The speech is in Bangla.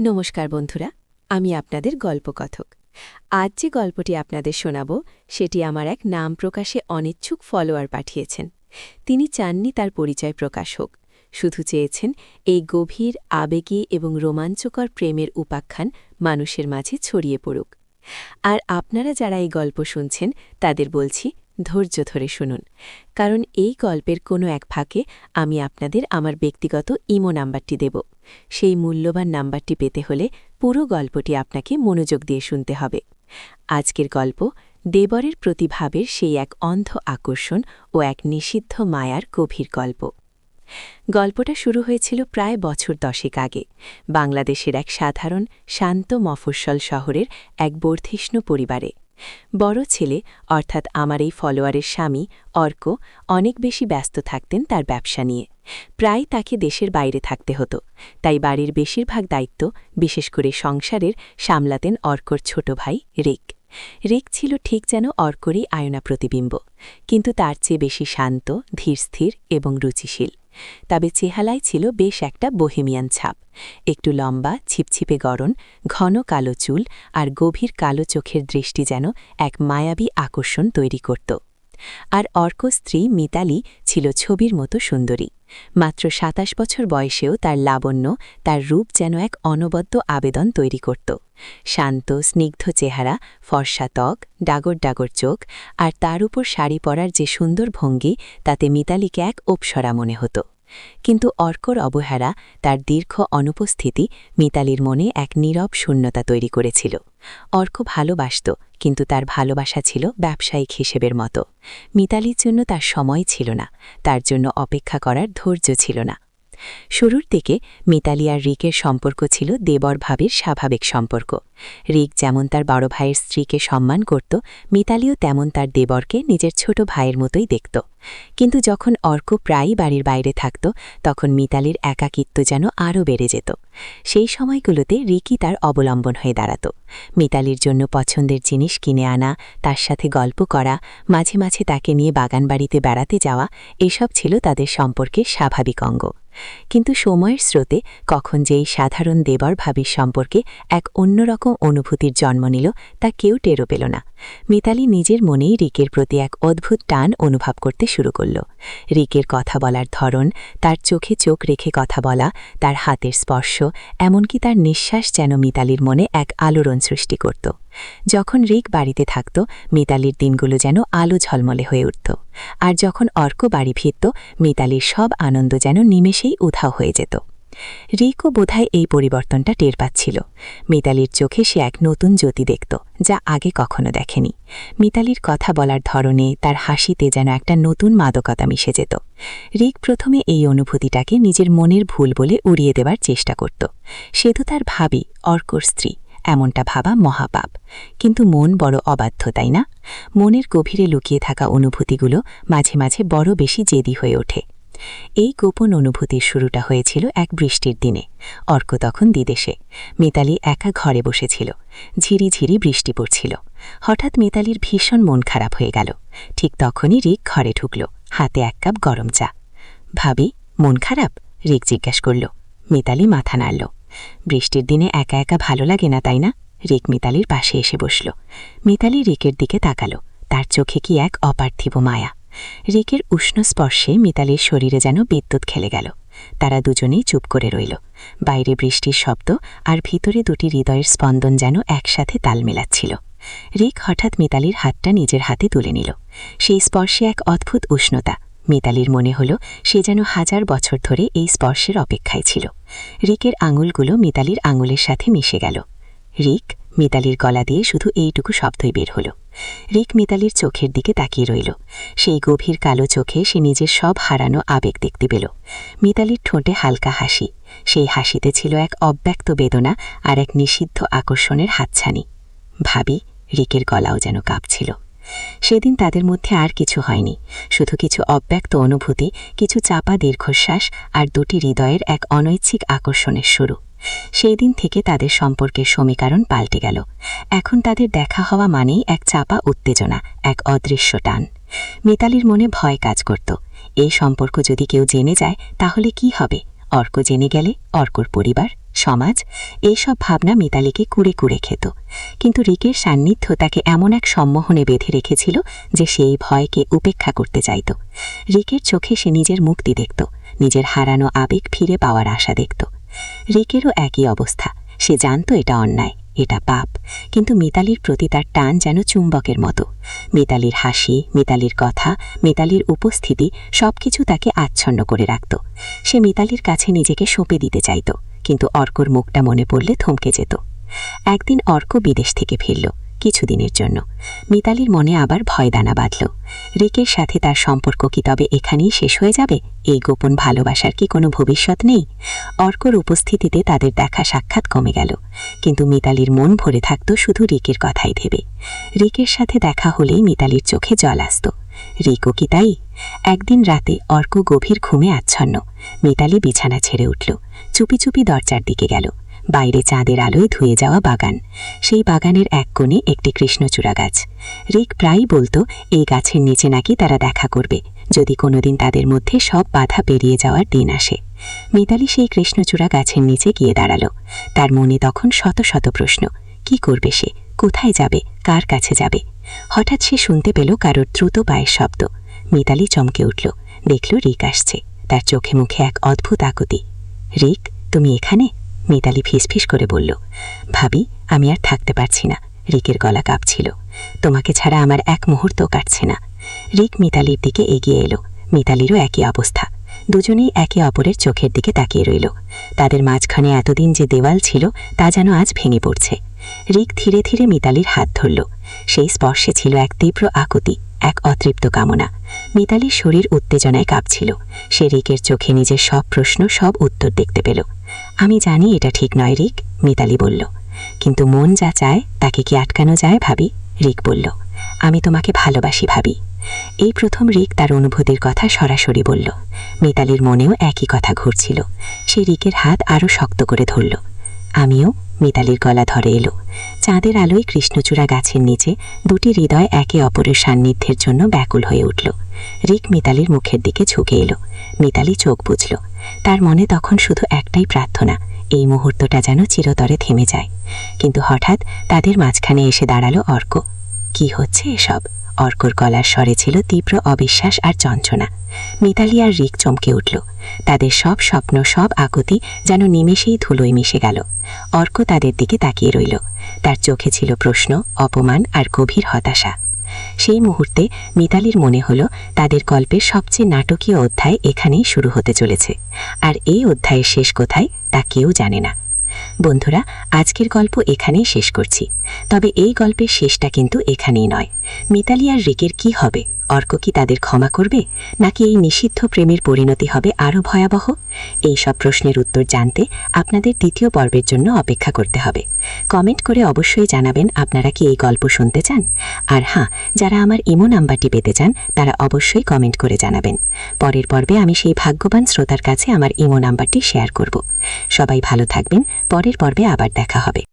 নমস্কার বন্ধুরা, আমি আপনাদের গল্পকথক। আজ যে গল্পটি আপনাদের শোনাব, সেটি আমার এক নাম প্রকাশে অনিচ্ছুক ফলোয়ার পাঠিয়েছেন। তিনি চাননি তার পরিচয় প্রকাশ হোক। শুধু চেয়েছেন এই গভীর, আবেগী এবং রোমাঞ্চকর প্রেমের উপাখ্যান মানুষের মাঝে ছড়িয়ে পড়ুক। আর আপনারা যারা এই গল্প শুনছেন, তাদের বলছি ধৈর্য ধরে শুনুন। কারণ এই গল্পের কোনো এক ফাঁকে আমি আপনাদের আমার ব্যক্তিগত ইমো নাম্বারটি দেব। সেই মূল্যবান নাম্বারটি পেতে হলে পুরো গল্পটি আপনাকে মনোযোগ দিয়ে শুনতে হবে। আজকের গল্প দেবরের প্রতিভাবের সেই এক অন্ধ আকর্ষণ ও এক নিষিদ্ধ মায়ার গভীর গল্প। গল্পটা শুরু হয়েছিল প্রায় বছর দশেক আগে। বাংলাদেশের এক সাধারণ শান্ত মফস্বল শহরের এক বর্ধিষ্ণু পরিবারে। বড় ছেলে, অর্থাৎ আমার এই ফলোয়ারের স্বামী, অর্ক, অনেক বেশি ব্যস্ত থাকতেন তার ব্যবসা নিয়ে। প্রায় তাকে দেশের বাইরে থাকতে হতো। তাই বাড়ির বেশিরভাগ দায়িত্ব, বিশেষ করে সংসারের, সামলাতেন অর্কর ছোট ভাই রিক। রিক ছিল ঠিক যেন অর্করই আয়না প্রতিবিম্ব, কিন্তু তার চেয়ে বেশি শান্ত ধীরস্থির এবং রুচিশীল। তবে চেহালায় ছিল বেশ একটা বহেমিয়ান ছাপ, একটু লম্বা, ছিপছিপে গড়ন, ঘন কালো চুল আর গভীর কালো চোখের দৃষ্টি যেন এক মায়াবী আকর্ষণ তৈরি করত। আর অর্ক স্ত্রী মিতালি ছিল ছবির মতো সুন্দরী। মাত্র সাতাশ বছর বয়সেও তার লাবণ্য, তার রূপ যেন এক অনবদ্য আবেদন তৈরি করত। শান্ত, স্নিগ্ধ চেহারা, ফর্সা ত্বক, ডাগর ডাগর চোখ, আর তার উপর শাড়ি পরার যে সুন্দর ভঙ্গি, তাতে মিতালিকে এক ওপসরা মনে হতো। কিন্তু অর্কর অবহেলা তার দীর্ঘ অনুপস্থিতি মিতালির মনে এক নীরব শূন্যতা তৈরি করেছিল। অর্ক ভালোবাসত, কিন্তু তার ভালোবাসা ছিল ব্যবসায়িক হিসেবের মতো। মিতালির জন্য তার সময় ছিল না, তার জন্য অপেক্ষা করার ধৈর্য ছিল না। শুরুর দিকে মিতালি আর রিকের সম্পর্ক ছিল দেবর ভাবির স্বাভাবিক সম্পর্ক। রিক যেমন তার বড় ভাইয়ের স্ত্রীকে সম্মান করত, মিতালিও তেমন তার দেবরকে নিজের ছোট ভাইয়ের মতোই দেখত। কিন্তু যখন অর্ক প্রায়ই বাড়ির বাইরে থাকত, তখন মিতালির একাকিত্ব যেন আরও বেড়ে যেত। সেই সময়গুলোতে রিকি তার অবলম্বন হয়ে দাঁড়াত। মিতালির জন্য পছন্দের জিনিস কিনে আনা, তার সাথে গল্প করা, মাঝে মাঝে তাকে নিয়ে বাগানবাড়িতে বেড়াতে যাওয়া, এসব ছিল তাদের সম্পর্কের স্বাভাবিক অঙ্গ। কিন্তু সময়ের স্রোতে কখন যে সাধারণ দেবর ভাবির সম্পর্কে এক অন্যরকম অনুভূতির জন্ম নিল তা কেউ টেরো পেল না। মিতালি নিজের মনেই রিকের প্রতি এক অদ্ভুত টান অনুভব করতে শুরু করল। রিকের কথা বলার ধরন, তার চোখে চোখ রেখে কথা বলা, তার হাতের স্পর্শ, এমনকি তার নিঃশ্বাস যেন মিতালির মনে এক আলোড়ন সৃষ্টি করত। যখন রিক বাড়িতে থাকত, মিতালির দিনগুলো যেন আলো ঝলমলে হয়ে উঠত। আর যখন অর্ক বাড়ি ফিরত, মিতালির সব আনন্দ যেন নিমেষেই উধাও হয়ে যেত। রিকও বোধহয় এই পরিবর্তনটা টের পাচ্ছিল। মিতালির চোখে সে এক নতুন জ্যোতি দেখত, যা আগে কখনো দেখেনি। মিতালির কথা বলার ধরনে তার হাসিতে যেন একটা নতুন মাদকতা মিশে যেত। রিক প্রথমে এই অনুভূতিটাকে নিজের মনের ভুল বলে উড়িয়ে দেবার চেষ্টা করত। সে তো তার ভাবি, অর্কর স্ত্রী, এমনটা ভাবা মহাপাপ। কিন্তু মন বড় অবাধ্য, তাই না? মনের গভীরে লুকিয়ে থাকা অনুভূতিগুলো মাঝে মাঝে বড় বেশি জেদি হয়ে ওঠে। এই গোপন অনুভূতির শুরুটা হয়েছিল এক বৃষ্টির দিনে। অর্ক তখন দিদেশে মিতালি একা ঘরে বসেছিল। ঝিরি ঝিরি বৃষ্টি পড়ছিল। হঠাৎ মিতালির ভীষণ মন খারাপ হয়ে গেল। ঠিক তখনই রিক ঘরে ঢুকল। হাতে এক কাপ গরম চা। ভাবি, মন খারাপ? রিক জিজ্ঞাসা করল। মিতালি মাথা নাড়ল। বৃষ্টির দিনে একা একা ভালো লাগে না, তাই না? রিক মিতালির পাশে এসে বসল। মিতালি রিকের দিকে তাকালো। তার চোখে কি এক অপার্থিব মায়া। রিকের উষ্ণ স্পর্শে মিতালির শরীরে যেন বিদ্যুৎ খেলে গেল। তারা দুজনেই চুপ করে রইল। বাইরে বৃষ্টির শব্দ আর ভিতরে দুটি হৃদয়ের স্পন্দন যেন একসাথে তাল মেলাচ্ছিল। রিক হঠাৎ মিতালির হাতটা নিজের হাতে তুলে নিল। সেই স্পর্শে এক অদ্ভুত উষ্ণতা। মিতালির মনে হল সে যেন হাজার বছর ধরে এই স্পর্শের অপেক্ষায় ছিল। রিকের আঙুলগুলো মিতালির আঙুলের সাথে মিশে গেল। রিক মিতালির গলা দিয়ে শুধু এইটুকু শব্দই বের হল। রিক মিতালির চোখের দিকে তাকিয়ে রইল। সেই গভীর কালো চোখে সে নিজের সব হারানো আবেগ দেখতে পেল। মিতালির ঠোঁটে হালকা হাসি। সেই হাসিতে ছিল এক অব্যক্ত বেদনা আর এক নিষিদ্ধ আকর্ষণের হাতছানি। ভাবি, রিকের গলাও যেন কাঁপছিল। সেদিন তাদের মধ্যে আর কিছু হয়নি। শুধু কিছু অব্যক্ত অনুভূতি, কিছু চাপা দীর্ঘশ্বাস আর দুটি হৃদয়ের এক অনৈচ্ছিক আকর্ষণের শুরু। সেই দিন থেকে তাদের সম্পর্কের সমীকরণ পাল্টে গেল। এখন তাদের দেখা হওয়া মানেই এক চাপা উত্তেজনা, এক অদৃশ্য টান। মিতালির মনে ভয় কাজ করত। এই সম্পর্ক যদি কেউ জেনে যায়, তাহলে কি হবে? অর্ক জেনে গেলে, অর্কর পরিবার, সমাজ, এইসব ভাবনা মিতালিকে কুড়ে কুড়ে খেত। কিন্তু রিকের সান্নিধ্য তাকে এমন এক সম্মোহনে বেঁধে রেখেছিল যে সেই ভয়কে উপেক্ষা করতে চাইত। রিকের চোখে সে নিজের মুক্তি দেখত, নিজের হারানো আবেগ ফিরে পাওয়ার আশা দেখত। রিকেরও একই অবস্থা। সে জানত এটা অন্যায়, এটা পাপ। কিন্তু মিতালির প্রতি তার টান যেন চুম্বকের মতো। মিতালির হাসি, মিতালির কথা, মিতালির উপস্থিতি সবকিছু তাকে আচ্ছন্ন করে রাখত। সে মিতালির কাছে নিজেকে সঁপে দিতে চাইত, কিন্তু অর্কর মুখটা মনে পড়লে থমকে যেত। একদিন অর্ক বিদেশ থেকে ফিরল। কিছুদিনের জন্য। মিতালির মনে আবার ভয় দানা বাঁধল। রিকের সাথে তার সম্পর্ক কি তবে এখানেই শেষ হয়ে যাবে? এই গোপন ভালোবাসার কি কোনো ভবিষ্যৎ নেই? অর্কর উপস্থিতিতে তাদের দেখা সাক্ষাৎ কমে গেল। কিন্তু মিতালির মন ভরে থাকত শুধু রিকের কথাই ভেবে। রিকের সাথে দেখা হলেই মিতালির চোখে জল আসত। রিকও কি তাই? একদিন রাতে অর্ক গভীর ঘুমে আচ্ছন্ন। মিতালি বিছানা ছেড়ে উঠল। চুপি চুপি দরজার দিকে গেল। বাইরে চাঁদের আলোয় ধুয়ে যাওয়া বাগান। সেই বাগানের এক কোণে একটি কৃষ্ণচূড়া গাছ। রিক প্রায়ই বলতো, এই গাছের নিচে নাকি তারা দেখা করবে। যদি কোনোদিন তাদের মধ্যে সব বাধা পেরিয়ে যাওয়ার দিন আসে। মিতালি সেই কৃষ্ণচূড়া গাছের নিচে গিয়ে দাঁড়াল। তার মনে তখন শত শত প্রশ্ন, কি করবে সে? কোথায় যাবে? কার কাছে যাবে? হঠাৎ সে শুনতে পেল কারোর দ্রুত পায়ের শব্দ। মিতালি চমকে উঠল। দেখল রিক আসছে। তার চোখে মুখে এক অদ্ভুত আকুতি। রিক, তুমি এখানে? মিতালি ফিসফিস করে বলল, ভাবি, আমি আর থাকতে পারছি না। রিকের গলা কাঁপছিল। তোমাকে ছাড়া আমার এক মুহূর্ত কাটছে না। রিক মিতালির দিকে এগিয়ে এলো। মিতালিরও একই অবস্থা। দুজনেই একে অপরের চোখের দিকে তাকিয়ে রইল। তাদের মাঝখানে এতদিন যে দেওয়াল ছিল, তা যেন আজ ভেঙে পড়ছে। রিক ধীরে ধীরে মিতালির হাত ধরল। সেই স্পর্শে ছিল এক তীব্র আকুতি। এক অতৃপ্ত কামনা। মিতালির শরীর উত্তেজনায় কাঁপছিল। সে রিকের চোখে নিজের সব প্রশ্ন, সব উত্তর দেখতে পেল। আমি জানি এটা ঠিক নয়, রিক, মিতালি বলল। কিন্তু মন যা চায়, তাকে কি আটকানো যায় ভাবি? রিক বলল। আমি তোমাকে ভালোবাসি ভাবি। এই প্রথম রিক তার অনুভূতির কথা সরাসরি বলল। মিতালির মনেও একই কথা ঘুরছিল। সে রিকের হাত আরও শক্ত করে ধরল। আমিও মিতালির গলা ধরে এলো। চাঁদের আলোয় কৃষ্ণচূড়া গাছের নিচে দুটি হৃদয় একে অপরের সান্নিধ্যের জন্য ব্যাকুল হয়ে উঠল। রিক মিতালির মুখের দিকে ঝুঁকে এলো। মিতালি চোখ বুঝল। তার মনে তখন শুধু একটাই প্রার্থনা, এই মুহূর্তটা যেন চিরতরে থেমে যায়। কিন্তু হঠাৎ তাদের মাঝখানে এসে দাঁড়াল অর্ক। কি হচ্ছে এসব? অর্কর গলার স্বরে ছিল তীব্র অবিশ্বাস আর চঞ্চনা মিতালি আর রিক চমকে উঠল। তাদের সব স্বপ্ন, সব আকুতি যেন নিমেষেই ধুলোয় মিশে গেল। অর্ক তাদের দিকে তাকিয়ে রইল। তার চোখে ছিল প্রশ্ন, অপমান আর গভীর হতাশা। সেই মুহূর্তে মিতালির মনে হলো, তাদের গল্পের সবচেয়ে নাটকীয় অধ্যায় এখানেই শুরু হতে চলেছে। আর এই অধ্যায়ের শেষ কোথায় তা কেউ জানে না। বন্ধুরা, আজকের গল্প এখানেই শেষ করছি। তবে এই গল্পের শেষটা কিন্তু এখানেই নয়। মিতালি আর রিকের কি হবে? অর্ক কি তাদের ক্ষমা করবে? নাকি এই নিষিদ্ধ প্রেমের পরিণতি হবে আরও ভয়াবহ? এই সব প্রশ্নের উত্তর জানতে আপনাদের দ্বিতীয় পর্বের জন্য অপেক্ষা করতে হবে। কমেন্ট করে অবশ্যই জানাবেন আপনারা কি এই গল্প শুনতে চান? আর হ্যাঁ যারা আমার ইমো নাম্বারটি পেতে চান, তারা অবশ্যই কমেন্ট করে জানাবেন। পরের পর্বে আমি সেই ভাগ্যবান শ্রোতার কাছে আমার ইমো নাম্বারটি শেয়ার করব। সবাই ভালো থাকবেন, পরের পর্বে আবার দেখা হবে।